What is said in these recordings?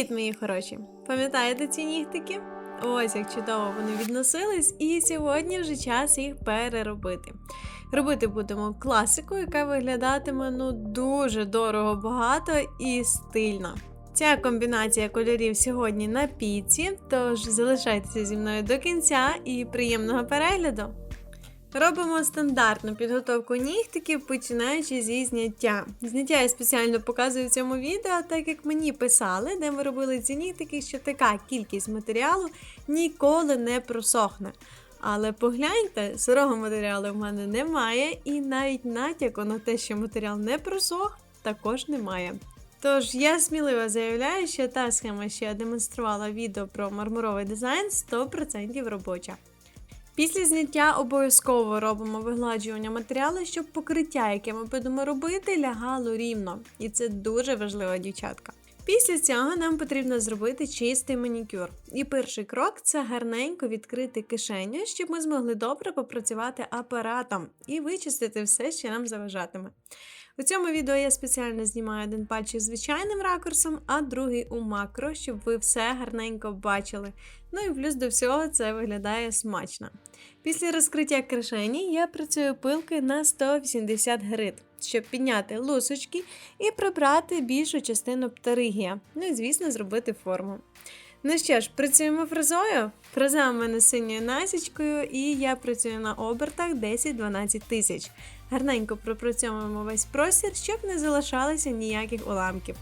Привіт, мої хороші! Пам'ятаєте ці нігтики? Ось як чудово вони відносились, і сьогодні вже час їх переробити. Робити будемо класику, яка виглядатиме ну дуже дорого, багато і стильно. Ця комбінація кольорів сьогодні на піці, тож залишайтеся зі мною до кінця і приємного перегляду! Робимо стандартну підготовку нігтиків, починаючи зі зняття. Зняття я спеціально показую в цьому відео, так як мені писали, де ми робили ці нігтики, що така кількість матеріалу ніколи не просохне. Але погляньте, сирого матеріалу в мене немає, і навіть натяку на те, що матеріал не просох, також немає. Тож я сміливо заявляю, що та схема, що я демонструвала відео про мармуровий дизайн, 100% робоча. Після зняття обов'язково робимо вигладжування матеріалу, щоб покриття, яке ми будемо робити, лягало рівно. І це дуже важливо, дівчатка. Після цього нам потрібно зробити чистий манікюр. І перший крок це гарненько відкрити кишеню, щоб ми змогли добре попрацювати апаратом і вичистити все, що нам заважатиме. У цьому відео я спеціально знімаю один пальчик звичайним ракурсом, а другий у макро, щоб ви все гарненько бачили. Ну і плюс до всього це виглядає смачно. Після розкриття кишені я працюю пилкою на 180 грит, щоб підняти лусочки і прибрати більшу частину птеригія. Ну і, звісно, зробити форму. Ну що ж, працюємо фрезою. Фреза в мене синьою насічкою, і я працюю на обертах 10-12 тисяч. Гарненько пропрацьовуємо весь простір, щоб не залишалося ніяких уламків.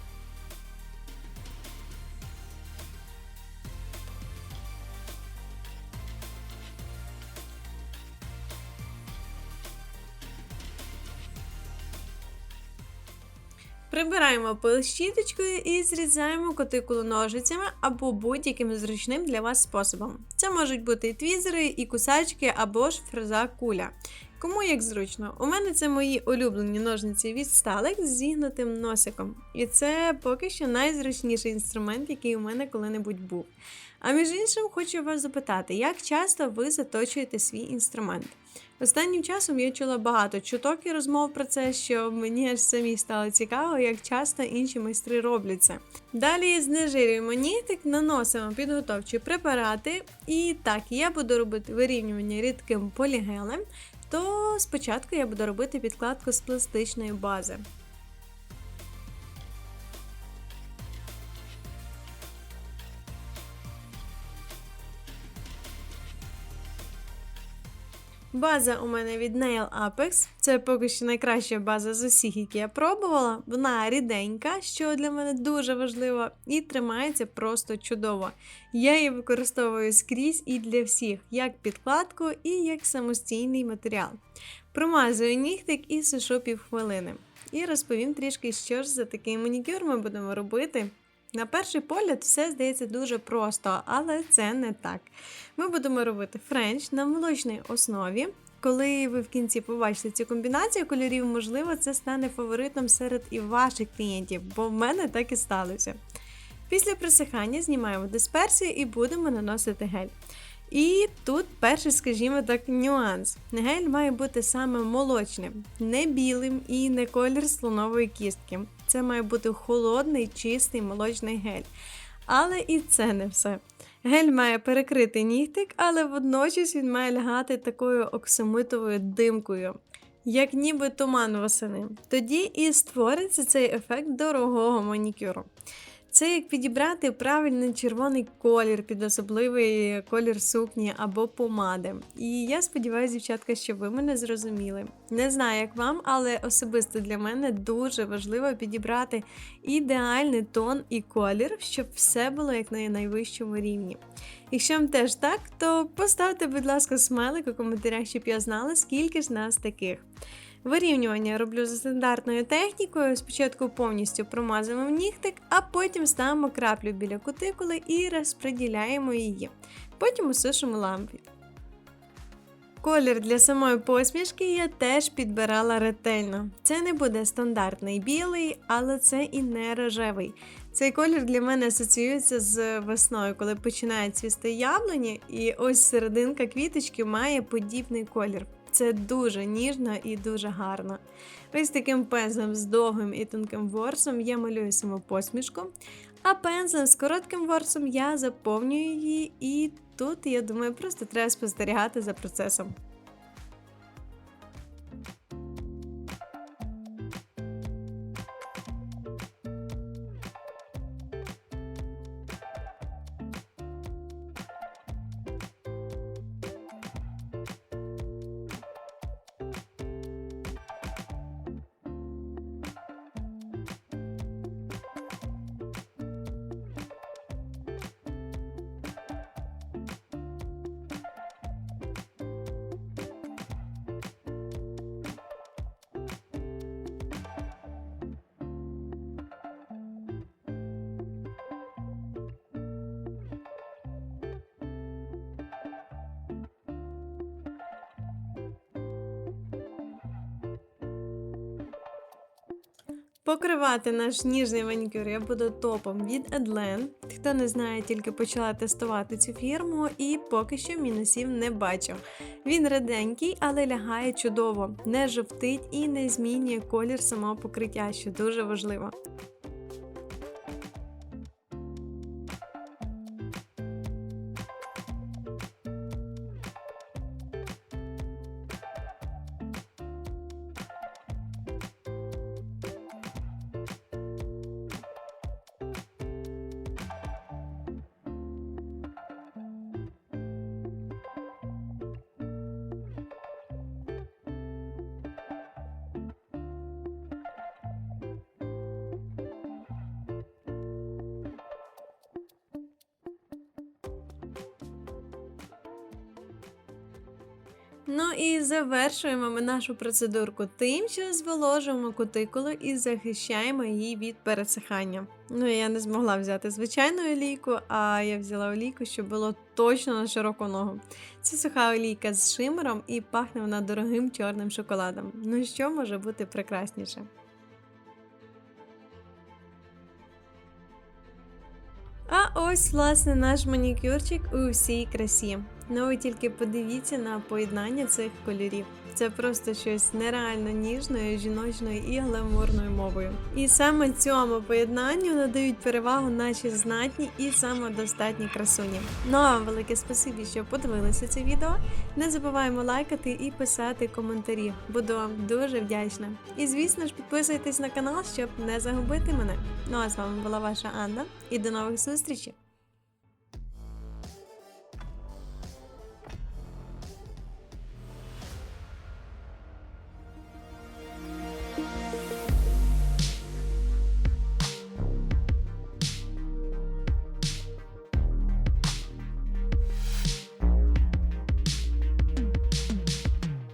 Прибираємо пил щіточкою і зрізаємо кутикулу ножицями або будь-яким зручним для вас способом. Це можуть бути і твізери, і кусачки, або ж фреза куля. Кому як зручно. У мене це мої улюблені ножниці від сталик з зігнутим носиком. І це поки що найзручніший інструмент, який у мене коли-небудь був. А між іншим, хочу вас запитати, як часто ви заточуєте свій інструмент? Останнім часом я чула багато чуток і розмов про це, що мені аж самі стало цікаво, як часто інші майстри роблять це. Далі знежирюємо нігтик, наносимо підготовчі препарати. І так, я буду робити вирівнювання рідким полігелем, то спочатку я буду робити підкладку з пластичної бази. База у мене від Nail Apex. Це поки що найкраща база з усіх, які я пробувала. Вона ріденька, що для мене дуже важливо, і тримається просто чудово. Я її використовую скрізь і для всіх, як підкладку і як самостійний матеріал. Промазую нігтик і сушу півхвилини. І розповім трішки, що ж за такий манікюр ми будемо робити. На перший погляд, все здається дуже просто, але це не так. Ми будемо робити френч на молочній основі. Коли ви в кінці побачите цю комбінацію кольорів, можливо, це стане фаворитом серед і ваших клієнтів, бо в мене так і сталося. Після присихання знімаємо дисперсію і будемо наносити гель. І тут перший, скажімо так, нюанс. Гель має бути саме молочним, не білим і не колір слонової кістки. Це має бути холодний, чистий молочний гель. Але і це не все. Гель має перекрити нігтик, але водночас він має лягати такою оксамитовою димкою, як ніби туман восени. Тоді і створиться цей ефект дорогого манікюру. Це як підібрати правильний червоний колір під особливий колір сукні або помади. І я сподіваюся, дівчатка, що ви мене зрозуміли. Не знаю, як вам, але особисто для мене дуже важливо підібрати ідеальний тон і колір, щоб все було як на найвищому рівні. Якщо вам теж так, то поставте, будь ласка, смайлик у коментарях, щоб я знала, скільки ж нас таких. Вирівнювання роблю за стандартною технікою. Спочатку повністю промазуємо нігтик, а потім ставимо краплю біля кутикули і розподіляємо її. Потім усушимо лампі. Колір для самої посмішки я теж підбирала ретельно. Це не буде стандартний білий, але це і не рожевий. Цей колір для мене асоціюється з весною, коли починають цвісти яблуні, і ось серединка квіточки має подібний колір. Це дуже ніжно і дуже гарно. Ось таким пензлем з довгим і тонким ворсом я малюю саму посмішку. А пензлем з коротким ворсом я заповнюю її, і тут, я думаю, просто треба спостерігати за процесом. Покривати наш ніжний манікюр я буду топом від Edlen. Хто не знає, тільки почала тестувати цю фірму і поки що мінусів не бачу. Він реденький, але лягає чудово, не жовтить і не змінює колір самого покриття, що дуже важливо. Ну і завершуємо ми нашу процедурку тим, що зволожуємо кутикулу і захищаємо її від пересихання. Ну, я не змогла взяти звичайну олійку, а я взяла олійку, щоб було точно на широку ногу. Це суха олійка з шимером і пахне вона дорогим чорним шоколадом. Ну що може бути прекрасніше? А ось, власне, наш манікюрчик у всій красі. Ну ви тільки подивіться на поєднання цих кольорів. Це просто щось нереально ніжною, жіночною і гламурною мовою. І саме цьому поєднанню надають перевагу наші знатні і самодостатні красуні. Ну а велике спасибі, що подивилися це відео. Не забуваємо лайкати і писати коментарі. Буду вам дуже вдячна. І звісно ж, підписуйтесь на канал, щоб не загубити мене. Ну а з вами була ваша Анна, і до нових зустрічей!